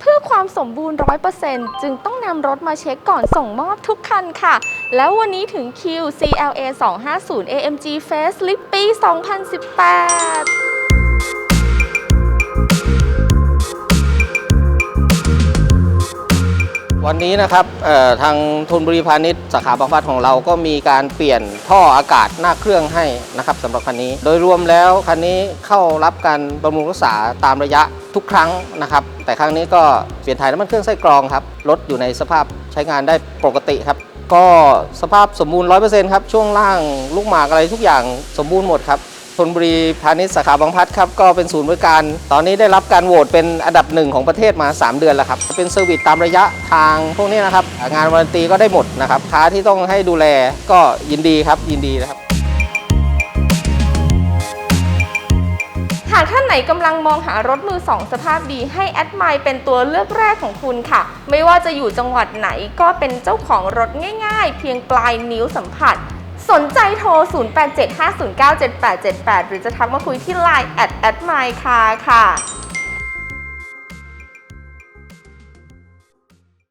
เพื่อความสมบูรณ์ 100%จึงต้องนำรถมาเช็คก่อนส่งมอบทุกคันค่ะ แล้ววันนี้ถึงคิว CLA 250 AMG Facelift ปี 2018 วันนี้นะครับทางทุนบุรีพาณิชย์สาขาบางพลัดของเราก็มีการเปลี่ยนท่ออากาศหน้าเครื่องให้นะครับสำหรับคันนี้ โดยรวมแล้วคันนี้เข้ารับการบำรุงรักษาตามระยะทุกครั้งนะครับ แต่ครั้งนี้ก็เปลี่ยนถ่ายน้ำมันเครื่องไส้กรองครับรถอยู่ในสภาพใช้งานได้ปกติครับ ก็สภาพสมบูรณ์100%ครับช่วงล่างลูกหมากอะไรทุกอย่างสมบูรณ์หมดครับ นบุรีพาณิชย์สาขาบางพัดครับก็เป็นศูนย์บริการ ตอนนี้ได้รับการโหวตเป็นอันดับหนึ่งของประเทศมา 3 เดือนแล้วครับ เป็นเซอร์วิสตามระยะทางพวกนี้นะครับ งานวารันตีก็ได้หมดนะครับค้าที่ต้องให้ดูแลก็ยินดีครับยินดีนะครับหากท่านไหนกำลังมองหารถมือสองสภาพดีให้แอดไมเป็นตัวเลือกแรกของคุณค่ะ ไม่ว่าจะอยู่จังหวัดไหนก็เป็นเจ้าของรถง่าย ๆ เพียงปลายนิ้วสัมผัส สนใจโทร 0875097878 หรือจะทักมาคุยที่ Line แอดแอดไมค่ะค่ะ